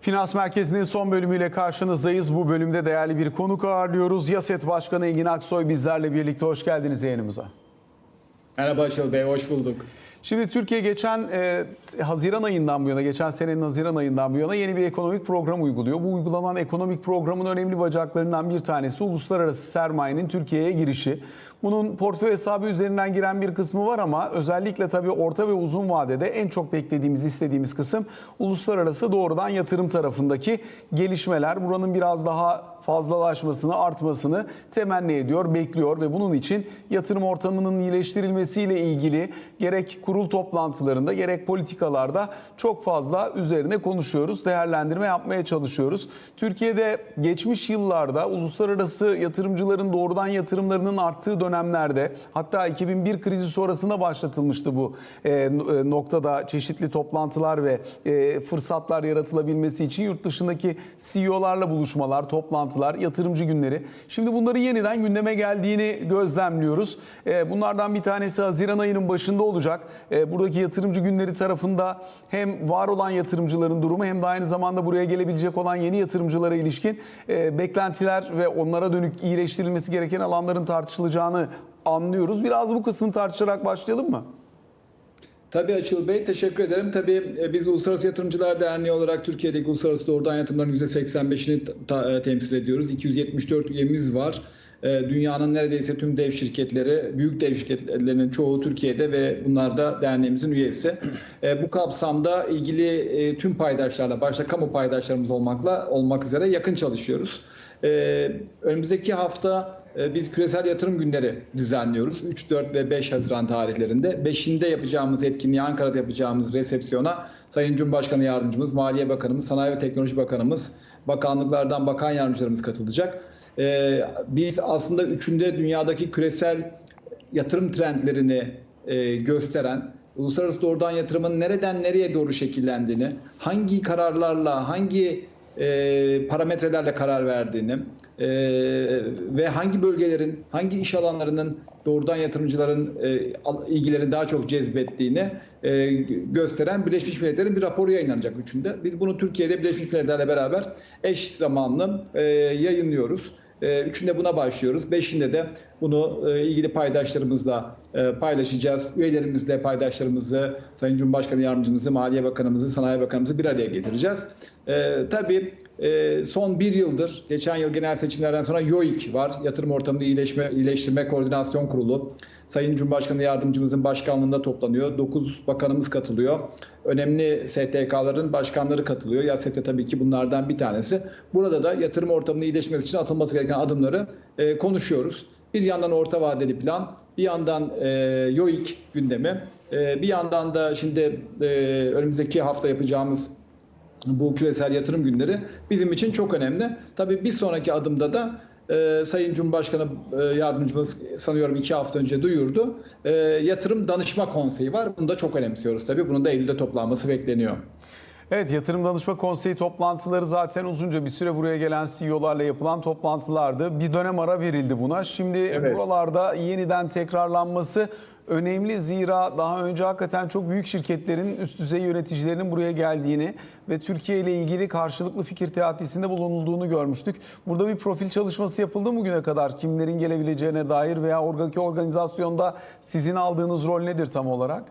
Finans Merkezi'nin son bölümüyle karşınızdayız. Bu bölümde değerli bir konuk ağırlıyoruz. Yaset Başkanı Engin Aksoy bizlerle birlikte. Hoş geldiniz yayınımıza. Merhaba Açıl Bey, hoş bulduk. Şimdi Türkiye geçen e, Haziran ayından bu yana, geçen senenin Haziran ayından bu yana yeni bir ekonomik program uyguluyor. Bu uygulanan ekonomik programın önemli bacaklarından bir tanesi uluslararası sermayenin Türkiye'ye girişi. Bunun portföy hesabı üzerinden giren bir kısmı var ama özellikle tabii orta ve uzun vadede en çok beklediğimiz, istediğimiz kısım uluslararası doğrudan yatırım tarafındaki gelişmeler. Buranın biraz daha fazlalaşmasını, artmasını temenni ediyor, bekliyor ve bunun için yatırım ortamının iyileştirilmesiyle ilgili gerek kurul toplantılarında gerek politikalarda çok fazla üzerine konuşuyoruz, değerlendirme yapmaya çalışıyoruz. Türkiye'de geçmiş yıllarda uluslararası yatırımcıların doğrudan yatırımlarının arttığı dönemlerde hatta 2001 krizi sonrasında başlatılmıştı bu e, e, noktada çeşitli toplantılar ve e, fırsatlar yaratılabilmesi için yurt dışındaki CEO'larla buluşmalar, toplantılar, yatırımcı günleri. Şimdi bunların yeniden gündeme geldiğini gözlemliyoruz. E, bunlardan bir tanesi Haziran ayının başında olacak. E, buradaki yatırımcı günleri tarafında hem var olan yatırımcıların durumu hem de aynı zamanda buraya gelebilecek olan yeni yatırımcılara ilişkin e, beklentiler ve onlara dönük iyileştirilmesi gereken alanların tartışılacağını anlıyoruz. Biraz bu kısmını tartışarak başlayalım mı? Tabii Açıl Bey, teşekkür ederim. Tabii e, biz Uluslararası Yatırımcılar Derneği olarak Türkiye'deki uluslararası doğrudan yatırımların %85'ini ta- e, temsil ediyoruz. 274 üyemiz var. E, Dünyanın neredeyse tüm dev şirketleri, büyük dev şirketlerinin çoğu Türkiye'de ve bunlar da derneğimizin üyesi. Bu kapsamda ilgili tüm paydaşlarla, başta kamu paydaşlarımız olmakla olmak üzere yakın çalışıyoruz. Önümüzdeki hafta biz küresel yatırım günleri düzenliyoruz. 3, 4 ve 5 Haziran tarihlerinde. 5'inde yapacağımız etkinliği Ankara'da yapacağımız resepsiyona Sayın Cumhurbaşkanı Yardımcımız, Maliye Bakanımız, Sanayi ve Teknoloji Bakanımız, bakanlıklardan bakan yardımcılarımız katılacak. Ee, biz aslında üçünde dünyadaki küresel yatırım trendlerini e, gösteren, uluslararası doğrudan yatırımın nereden nereye doğru şekillendiğini, hangi kararlarla, hangi e, parametrelerle karar verdiğini e, ve hangi bölgelerin, hangi iş alanlarının doğrudan yatırımcıların e, ilgileri daha çok cezbettiğini e, gösteren Birleşmiş Milletler'in bir raporu yayınlanacak üçünde. Biz bunu Türkiye'de Birleşmiş Milletler'le beraber eş zamanlı e, yayınlıyoruz. E, Üçünde buna başlıyoruz. Beşinde de bunu e, ilgili paydaşlarımızla e, paylaşacağız. Üyelerimizle paydaşlarımızı, Sayın Cumhurbaşkanı Yardımcımızı, Maliye Bakanımızı, Sanayi Bakanımızı bir araya getireceğiz. E, tabii e, son bir yıldır, geçen yıl genel seçimlerden sonra YOİK var. Yatırım Ortamını İyileşme, İyileştirme Koordinasyon Kurulu. Sayın Cumhurbaşkanı Yardımcımızın başkanlığında toplanıyor. 9 bakanımız katılıyor. Önemli STK'ların başkanları katılıyor. YASET tabii ki bunlardan bir tanesi. Burada da yatırım ortamının iyileşmesi için atılması gereken adımları e, konuşuyoruz. Bir yandan orta vadeli plan, bir yandan e, YOİK gündemi, e, bir yandan da şimdi e, önümüzdeki hafta yapacağımız bu küresel yatırım günleri bizim için çok önemli. Tabii bir sonraki adımda da e, Sayın Cumhurbaşkanı e, yardımcımız sanıyorum iki hafta önce duyurdu. E, yatırım Danışma Konseyi var. Bunu da çok önemsiyoruz tabii. Bunun da Eylül'de toplanması bekleniyor. Evet, Yatırım Danışma Konseyi toplantıları zaten uzunca bir süre buraya gelen CEO'larla yapılan toplantılardı. Bir dönem ara verildi buna. Şimdi Evet. buralarda yeniden tekrarlanması önemli. Zira daha önce hakikaten çok büyük şirketlerin üst düzey yöneticilerinin buraya geldiğini ve Türkiye ile ilgili karşılıklı fikir teatisinde bulunulduğunu görmüştük. Burada bir profil çalışması yapıldı mı bugüne kadar? Kimlerin gelebileceğine dair veya oradaki organizasyonda sizin aldığınız rol nedir tam olarak?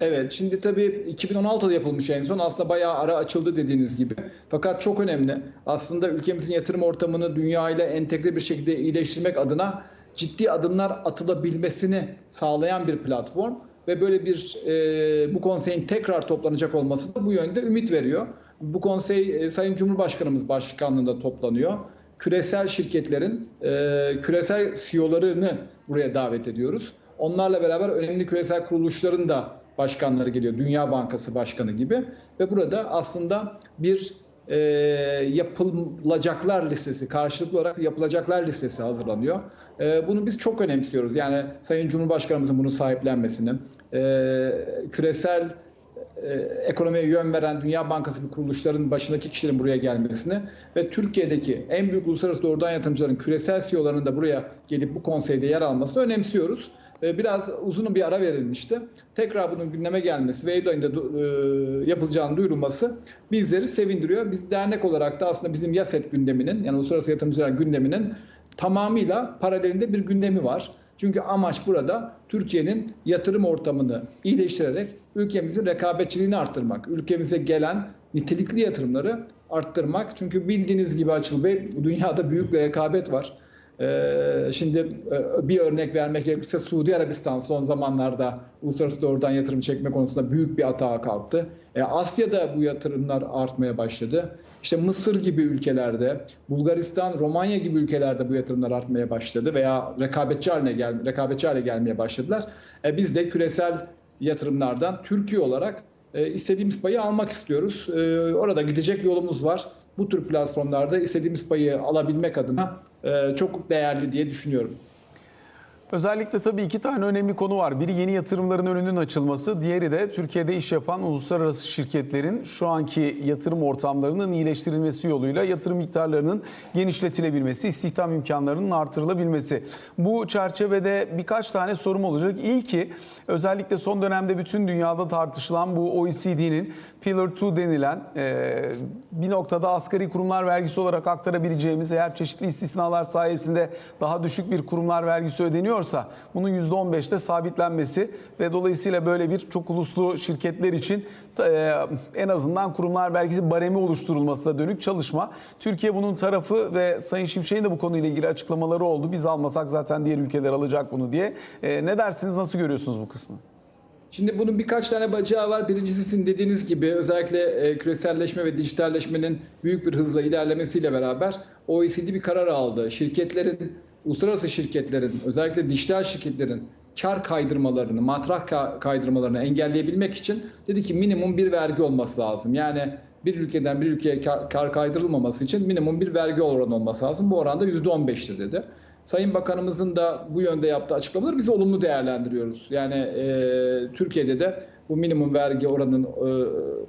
Evet, şimdi tabii 2016'da yapılmış en son. Aslında bayağı ara açıldı dediğiniz gibi. Fakat çok önemli. Aslında ülkemizin yatırım ortamını dünya ile entegre bir şekilde iyileştirmek adına ciddi adımlar atılabilmesini sağlayan bir platform ve böyle bir e, bu konseyin tekrar toplanacak olması da bu yönde ümit veriyor. Bu konsey e, Sayın Cumhurbaşkanımız başkanlığında toplanıyor. Küresel şirketlerin e, küresel CEO'larını buraya davet ediyoruz. Onlarla beraber önemli küresel kuruluşların da başkanları geliyor. Dünya Bankası Başkanı gibi. Ve burada aslında bir e, yapılacaklar listesi, karşılıklı olarak yapılacaklar listesi hazırlanıyor. E, bunu biz çok önemsiyoruz. Yani Sayın Cumhurbaşkanımızın bunu sahiplenmesini, e, küresel e, ekonomiye yön veren Dünya Bankası gibi kuruluşların başındaki kişilerin buraya gelmesini ve Türkiye'deki en büyük uluslararası doğrudan yatırımcıların küresel CEO'larının da buraya gelip bu konseyde yer almasını önemsiyoruz. E, biraz uzun bir ara verilmişti. Tekrar bunun gündeme gelmesi ve Eylül ayında e, yapılacağını duyurulması bizleri sevindiriyor. Biz dernek olarak da aslında bizim YASET gündeminin yani Uluslararası Yatırımcılar gündeminin tamamıyla paralelinde bir gündemi var. Çünkü amaç burada Türkiye'nin yatırım ortamını iyileştirerek ülkemizin rekabetçiliğini arttırmak. Ülkemize gelen nitelikli yatırımları arttırmak. Çünkü bildiğiniz gibi Açıl Bey dünyada büyük bir rekabet var. Ee, şimdi e, bir örnek vermek gerekirse Suudi Arabistan son zamanlarda uluslararası doğrudan yatırım çekme konusunda büyük bir atağa kalktı. E, Asya'da bu yatırımlar artmaya başladı. İşte Mısır gibi ülkelerde, Bulgaristan, Romanya gibi ülkelerde bu yatırımlar artmaya başladı veya rekabetçi haline gel rekabetçi hale gelmeye başladılar. E, biz de küresel yatırımlardan Türkiye olarak istediğimiz payı almak istiyoruz. Orada gidecek yolumuz var. Bu tür platformlarda istediğimiz payı alabilmek adına e, çok değerli diye düşünüyorum. Özellikle tabii iki tane önemli konu var. Biri yeni yatırımların önünün açılması, diğeri de Türkiye'de iş yapan uluslararası şirketlerin şu anki yatırım ortamlarının iyileştirilmesi yoluyla yatırım miktarlarının genişletilebilmesi, istihdam imkanlarının artırılabilmesi. Bu çerçevede birkaç tane sorum olacak. İlki özellikle son dönemde bütün dünyada tartışılan bu OECD'nin Pillar 2 denilen e, bir noktada asgari kurumlar vergisi olarak aktarabileceğimiz eğer çeşitli istisnalar sayesinde daha düşük bir kurumlar vergisi ödeniyorsa bunun %15'te sabitlenmesi ve dolayısıyla böyle bir çok uluslu şirketler için e, en azından kurumlar vergisi baremi oluşturulmasına dönük çalışma. Türkiye bunun tarafı ve Sayın Şimşek'in de bu konuyla ilgili açıklamaları oldu. Biz almasak zaten diğer ülkeler alacak bunu diye. E, ne dersiniz? Nasıl görüyorsunuz bu kısmı? Şimdi bunun birkaç tane bacağı var. Birincisi sizin dediğiniz gibi özellikle e, küreselleşme ve dijitalleşmenin büyük bir hızla ilerlemesiyle beraber OECD bir karar aldı. Şirketlerin, uluslararası şirketlerin, özellikle dijital şirketlerin kar kaydırmalarını, matrah ka- kaydırmalarını engelleyebilmek için dedi ki minimum bir vergi olması lazım. Yani bir ülkeden bir ülkeye kar kaydırılmaması için minimum bir vergi oranı olması lazım. Bu oranda %15'tir dedi. Sayın Bakanımızın da bu yönde yaptığı açıklamaları biz olumlu değerlendiriyoruz. Yani e, Türkiye'de de bu minimum vergi oranının e,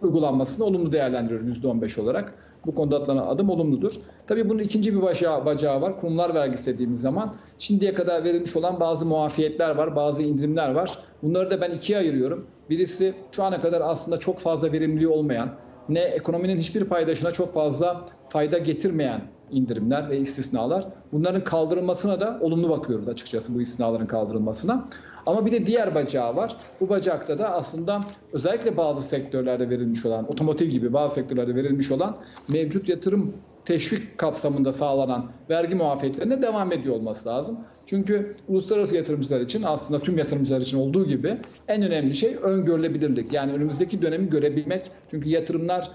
uygulanmasını olumlu değerlendiriyoruz %15 olarak. Bu konuda atılan adım olumludur. Tabii bunun ikinci bir bacağı, bacağı var. Kurumlar vergisi dediğimiz zaman şimdiye kadar verilmiş olan bazı muafiyetler var, bazı indirimler var. Bunları da ben ikiye ayırıyorum. Birisi şu ana kadar aslında çok fazla verimliliği olmayan, ne ekonominin hiçbir paydaşına çok fazla fayda getirmeyen indirimler ve istisnalar. Bunların kaldırılmasına da olumlu bakıyoruz açıkçası bu istisnaların kaldırılmasına. Ama bir de diğer bacağı var. Bu bacakta da aslında özellikle bazı sektörlerde verilmiş olan, otomotiv gibi bazı sektörlerde verilmiş olan mevcut yatırım teşvik kapsamında sağlanan vergi muafiyetlerine devam ediyor olması lazım. Çünkü uluslararası yatırımcılar için aslında tüm yatırımcılar için olduğu gibi en önemli şey öngörülebilirlik. Yani önümüzdeki dönemi görebilmek. Çünkü yatırımlar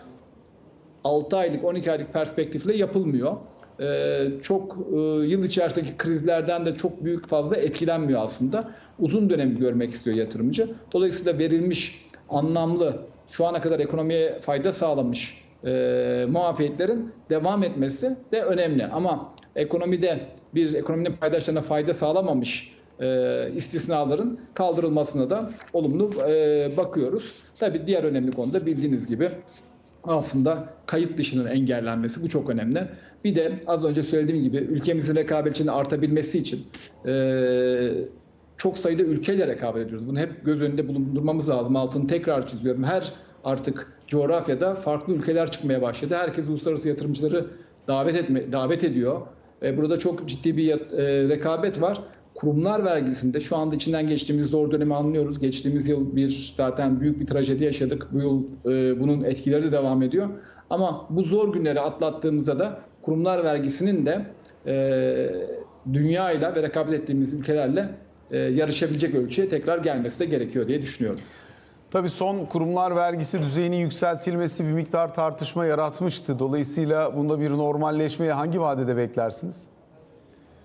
6 aylık 12 aylık perspektifle yapılmıyor. Ee, çok e, yıl içerisindeki krizlerden de çok büyük fazla etkilenmiyor aslında. Uzun dönemi görmek istiyor yatırımcı. Dolayısıyla verilmiş anlamlı şu ana kadar ekonomiye fayda sağlamış e, muafiyetlerin devam etmesi de önemli. Ama ekonomide bir ekonominin paydaşlarına fayda sağlamamış e, istisnaların kaldırılmasına da olumlu e, bakıyoruz. Tabii diğer önemli konu da bildiğiniz gibi aslında kayıt dışının engellenmesi bu çok önemli. Bir de az önce söylediğim gibi ülkemizin rekabetçiliğinin artabilmesi için e, çok sayıda ülkeyle rekabet ediyoruz. Bunu hep göz önünde bulundurmamız lazım. Altını tekrar çiziyorum. Her artık coğrafyada farklı ülkeler çıkmaya başladı. Herkes uluslararası yatırımcıları davet etme davet ediyor. E, burada çok ciddi bir yat- e, rekabet var. Kurumlar vergisinde şu anda içinden geçtiğimiz zor dönemi anlıyoruz. Geçtiğimiz yıl bir zaten büyük bir trajedi yaşadık. Bu yıl e, bunun etkileri de devam ediyor. Ama bu zor günleri atlattığımızda da kurumlar vergisinin de e, dünyayla ve rekabet ettiğimiz ülkelerle e, yarışabilecek ölçüye tekrar gelmesi de gerekiyor diye düşünüyorum. Tabii son kurumlar vergisi düzeyinin yükseltilmesi bir miktar tartışma yaratmıştı. Dolayısıyla bunda bir normalleşmeye hangi vadede beklersiniz?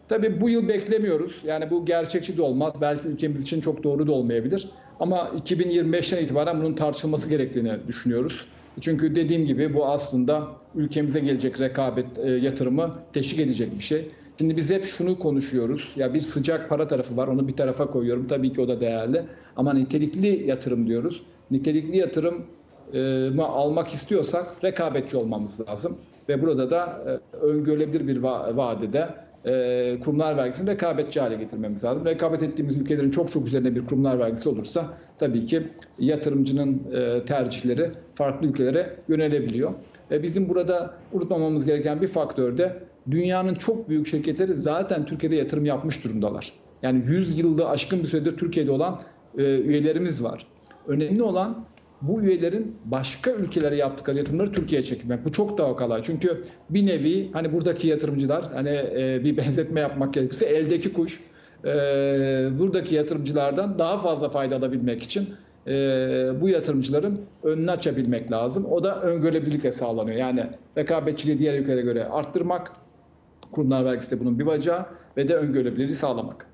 Tabii bu yıl beklemiyoruz. Yani bu gerçekçi de olmaz. Belki ülkemiz için çok doğru da olmayabilir. Ama 2025'ten itibaren bunun tartışılması gerektiğini düşünüyoruz. Çünkü dediğim gibi bu aslında ülkemize gelecek rekabet e, yatırımı teşvik edecek bir şey. Şimdi biz hep şunu konuşuyoruz. Ya bir sıcak para tarafı var. Onu bir tarafa koyuyorum. Tabii ki o da değerli. Ama nitelikli yatırım diyoruz. Nitelikli yatırım e, mı almak istiyorsak rekabetçi olmamız lazım. Ve burada da e, öngörülebilir bir va- vadede e, kurumlar vergisini rekabetçi hale getirmemiz lazım. Rekabet ettiğimiz ülkelerin çok çok üzerinde bir kurumlar vergisi olursa tabii ki yatırımcının e, tercihleri farklı ülkelere yönelebiliyor. E, bizim burada unutmamamız gereken bir faktör de dünyanın çok büyük şirketleri zaten Türkiye'de yatırım yapmış durumdalar. Yani 100 yılda aşkın bir süredir Türkiye'de olan e, üyelerimiz var. Önemli olan bu üyelerin başka ülkelere yaptıkları yatırımları Türkiye'ye çekmek. Bu çok daha kolay. Çünkü bir nevi hani buradaki yatırımcılar hani e, bir benzetme yapmak gerekirse eldeki kuş e, buradaki yatırımcılardan daha fazla fayda alabilmek için e, bu yatırımcıların önünü açabilmek lazım. O da öngörülebilirlikle sağlanıyor. Yani rekabetçiliği diğer ülkelere göre arttırmak, kurumlar vergisi de bunun bir bacağı ve de öngörülebilirliği sağlamak.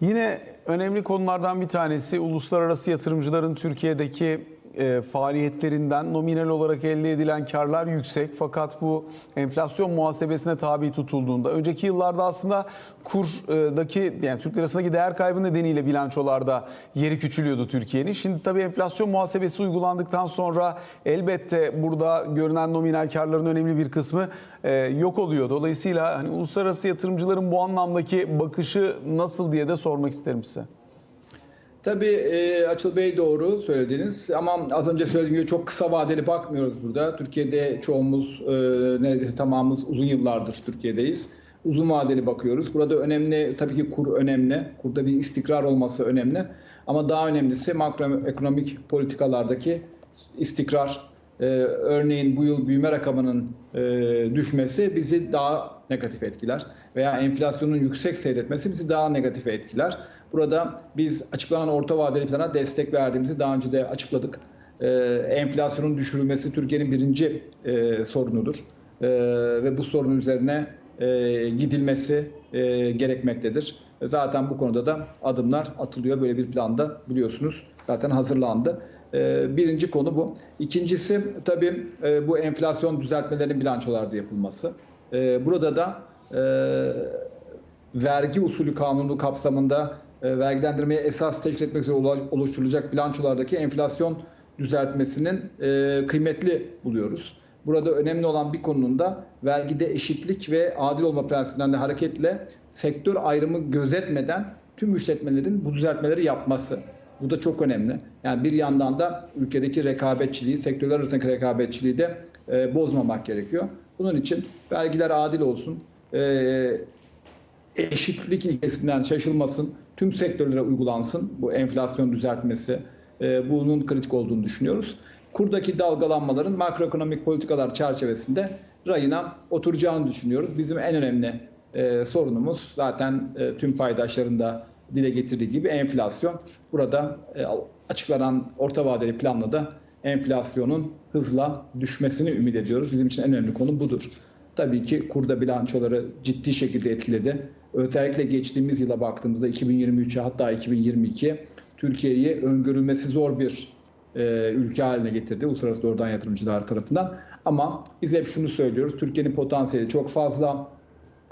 Yine önemli konulardan bir tanesi uluslararası yatırımcıların Türkiye'deki e, faaliyetlerinden nominal olarak elde edilen karlar yüksek fakat bu enflasyon muhasebesine tabi tutulduğunda önceki yıllarda aslında kurdaki yani Türk lirasındaki değer kaybı nedeniyle bilançolarda yeri küçülüyordu Türkiye'nin. Şimdi tabii enflasyon muhasebesi uygulandıktan sonra elbette burada görünen nominal karların önemli bir kısmı e, yok oluyor. Dolayısıyla hani uluslararası yatırımcıların bu anlamdaki bakışı nasıl diye de sormak isterim size. Tabii e, Açıl Bey doğru söylediniz ama az önce söylediğim gibi çok kısa vadeli bakmıyoruz burada. Türkiye'de çoğumuz e, neredeyse tamamımız uzun yıllardır Türkiye'deyiz. Uzun vadeli bakıyoruz. Burada önemli tabii ki kur önemli. Kurda bir istikrar olması önemli. Ama daha önemlisi makroekonomik politikalardaki istikrar. E, örneğin bu yıl büyüme rakamının e, düşmesi bizi daha negatif etkiler. Veya enflasyonun yüksek seyretmesi bizi daha negatif etkiler. Burada biz açıklanan orta vadeli plana destek verdiğimizi daha önce de açıkladık. Ee, enflasyonun düşürülmesi Türkiye'nin birinci e, sorunudur. Ee, ve bu sorun üzerine e, gidilmesi e, gerekmektedir. Zaten bu konuda da adımlar atılıyor. Böyle bir planda biliyorsunuz zaten hazırlandı. Ee, birinci konu bu. İkincisi tabii e, bu enflasyon düzeltmelerinin bilançolarda yapılması. Ee, burada da e, vergi usulü kanunu kapsamında e, vergilendirmeye esas teşkil etmek üzere oluşturulacak bilançolardaki enflasyon düzeltmesinin kıymetli buluyoruz. Burada önemli olan bir konunun da vergide eşitlik ve adil olma prensibinden de hareketle sektör ayrımı gözetmeden tüm işletmelerin bu düzeltmeleri yapması. Bu da çok önemli. Yani bir yandan da ülkedeki rekabetçiliği, sektörler arasındaki rekabetçiliği de e, bozmamak gerekiyor. Bunun için vergiler adil olsun, e, eşitlik ilkesinden şaşılmasın, tüm sektörlere uygulansın bu enflasyon düzeltmesi. E, bunun kritik olduğunu düşünüyoruz. Kurdaki dalgalanmaların makroekonomik politikalar çerçevesinde rayına oturacağını düşünüyoruz. Bizim en önemli e, sorunumuz zaten e, tüm paydaşların da dile getirdiği gibi enflasyon. Burada e, açıklanan orta vadeli planla da enflasyonun hızla düşmesini ümit ediyoruz. Bizim için en önemli konu budur. Tabii ki kurda bilançoları ciddi şekilde etkiledi. Özellikle geçtiğimiz yıla baktığımızda 2023'e hatta 2022 Türkiye'yi öngörülmesi zor bir e, ülke haline getirdi uluslararası doğrudan yatırımcılar tarafından. Ama biz hep şunu söylüyoruz. Türkiye'nin potansiyeli çok fazla.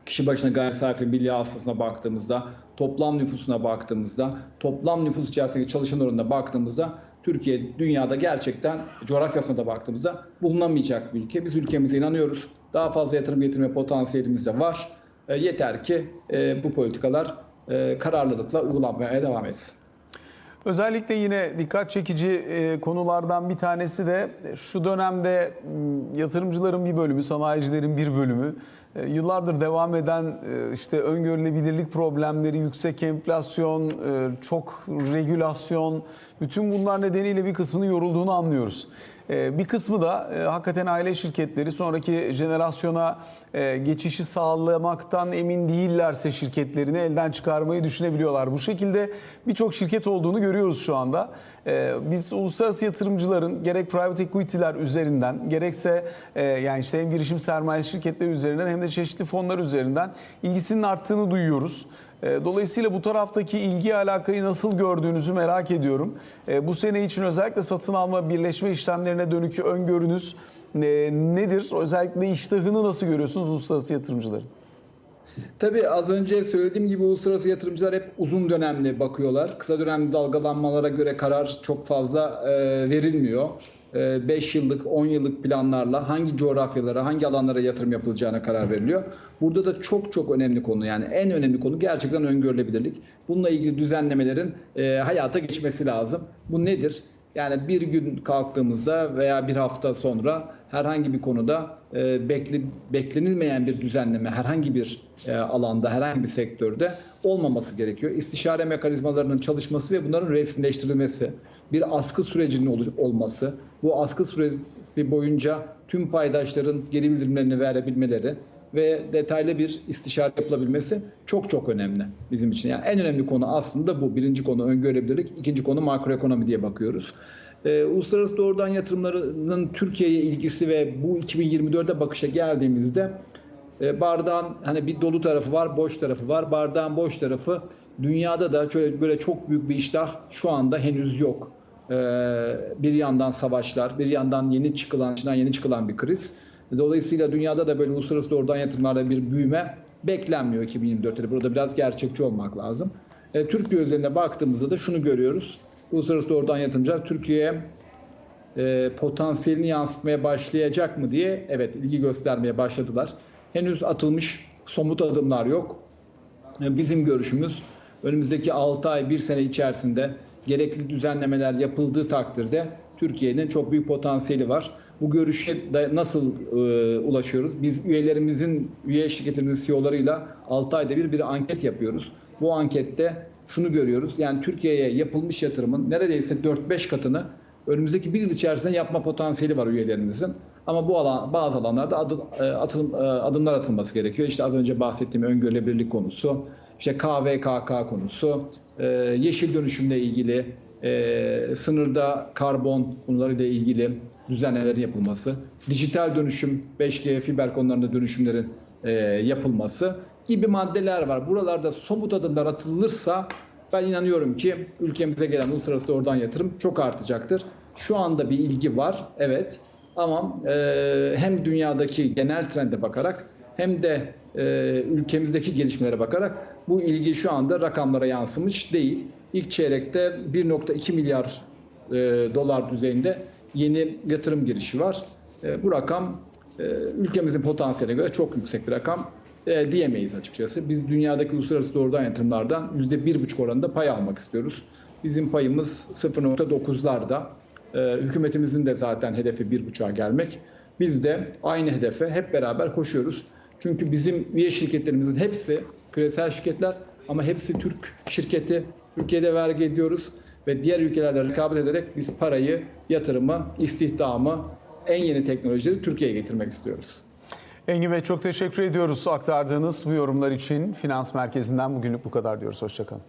Kişi başına gayri safi milli hasılasına baktığımızda, toplam nüfusuna baktığımızda, toplam nüfus içerisindeki çalışan oranına baktığımızda Türkiye dünyada gerçekten coğrafyasına da baktığımızda bulunamayacak bir ülke. Biz ülkemize inanıyoruz. Daha fazla yatırım getirme potansiyelimiz de var. E, yeter ki e, bu politikalar e, kararlılıkla uygulanmaya devam etsin. Özellikle yine dikkat çekici e, konulardan bir tanesi de şu dönemde yatırımcıların bir bölümü, sanayicilerin bir bölümü e, yıllardır devam eden e, işte öngörülebilirlik problemleri, yüksek enflasyon, e, çok regülasyon, bütün bunlar nedeniyle bir kısmının yorulduğunu anlıyoruz. E, Bir kısmı da e, hakikaten aile şirketleri sonraki jenerasyona e, geçişi sağlamaktan emin değillerse şirketlerini elden çıkarmayı düşünebiliyorlar. Bu şekilde birçok şirket olduğunu görüyoruz şu anda. E, Biz uluslararası yatırımcıların gerek private equity'ler üzerinden gerekse e, yani işte hem girişim sermaye şirketleri üzerinden hem de çeşitli fonlar üzerinden ilgisinin arttığını duyuyoruz. E, Dolayısıyla bu taraftaki ilgi alakayı nasıl gördüğünüzü merak ediyorum. E, Bu sene için özellikle satın alma birleşme işlemlerine dönük öngörünüz e, nedir? Özellikle iştahını nasıl görüyorsunuz uluslararası yatırımcıların? Tabii az önce söylediğim gibi uluslararası yatırımcılar hep uzun dönemli bakıyorlar. Kısa dönemli dalgalanmalara göre karar çok fazla e, verilmiyor. 5 yıllık, 10 yıllık planlarla hangi coğrafyalara, hangi alanlara yatırım yapılacağına karar veriliyor. Burada da çok çok önemli konu yani en önemli konu gerçekten öngörülebilirlik. Bununla ilgili düzenlemelerin e, hayata geçmesi lazım. Bu nedir? Yani bir gün kalktığımızda veya bir hafta sonra herhangi bir konuda e, bekle, beklenilmeyen bir düzenleme herhangi bir e, alanda, herhangi bir sektörde olmaması gerekiyor. İstişare mekanizmalarının çalışması ve bunların resmileştirilmesi, bir askı sürecinin ol- olması, bu askı süresi boyunca tüm paydaşların geri bildirimlerini verebilmeleri ve detaylı bir istişare yapılabilmesi çok çok önemli bizim için. Yani en önemli konu aslında bu. Birinci konu öngörülebilirlik, ikinci konu makroekonomi diye bakıyoruz. Ee, uluslararası doğrudan yatırımlarının Türkiye'ye ilgisi ve bu 2024'e bakışa geldiğimizde e, bardağın hani bir dolu tarafı var, boş tarafı var. Bardağın boş tarafı dünyada da şöyle böyle çok büyük bir iştah şu anda henüz yok. Ee, bir yandan savaşlar, bir yandan yeni çıkılan, içinden yeni çıkılan bir kriz. Dolayısıyla dünyada da böyle uluslararası doğrudan yatırımlarda bir büyüme beklenmiyor 2024'te. Burada biraz gerçekçi olmak lazım. E, Türkiye özeline baktığımızda da şunu görüyoruz. Uluslararası doğrudan yatırımcılar Türkiye'ye e, potansiyelini yansıtmaya başlayacak mı diye evet ilgi göstermeye başladılar. Henüz atılmış somut adımlar yok. E, Bizim görüşümüz önümüzdeki 6 ay 1 sene içerisinde gerekli düzenlemeler yapıldığı takdirde Türkiye'nin çok büyük potansiyeli var. Bu görüşe nasıl e, ulaşıyoruz? Biz üyelerimizin, üye şirketimizin CEO'larıyla 6 ayda bir bir anket yapıyoruz. Bu ankette şunu görüyoruz. Yani Türkiye'ye yapılmış yatırımın neredeyse 4-5 katını önümüzdeki bir yıl içerisinde yapma potansiyeli var üyelerimizin. Ama bu alan bazı alanlarda adım, e, atılım, e, adımlar atılması gerekiyor. İşte az önce bahsettiğim öngörülebilirlik konusu, işte KVKK konusu, e, yeşil dönüşümle ilgili, sınırda karbon konularıyla ilgili düzenlemelerin yapılması, dijital dönüşüm, 5G, fiber konularında dönüşümlerin yapılması gibi maddeler var. Buralarda somut adımlar atılırsa ben inanıyorum ki ülkemize gelen uluslararası doğrudan yatırım çok artacaktır. Şu anda bir ilgi var, evet. Ama e, hem dünyadaki genel trende bakarak hem de e, ülkemizdeki gelişmelere bakarak bu ilgi şu anda rakamlara yansımış değil. İlk çeyrekte 1.2 milyar e, dolar düzeyinde yeni yatırım girişi var. E, bu rakam e, ülkemizin potansiyeline göre çok yüksek bir rakam e, diyemeyiz açıkçası. Biz dünyadaki uluslararası doğrudan yatırımlardan %1,5 oranında pay almak istiyoruz. Bizim payımız 0.9'larda. E, hükümetimizin de zaten hedefi 1,5'a gelmek. Biz de aynı hedefe hep beraber koşuyoruz. Çünkü bizim üye şirketlerimizin hepsi küresel şirketler ama hepsi Türk şirketi. Türkiye'de vergi ediyoruz ve diğer ülkelerle rekabet ederek biz parayı, yatırımı, istihdamı, en yeni teknolojileri Türkiye'ye getirmek istiyoruz. Engin Bey çok teşekkür ediyoruz aktardığınız bu yorumlar için. Finans Merkezi'nden bugünlük bu kadar diyoruz. Hoşçakalın.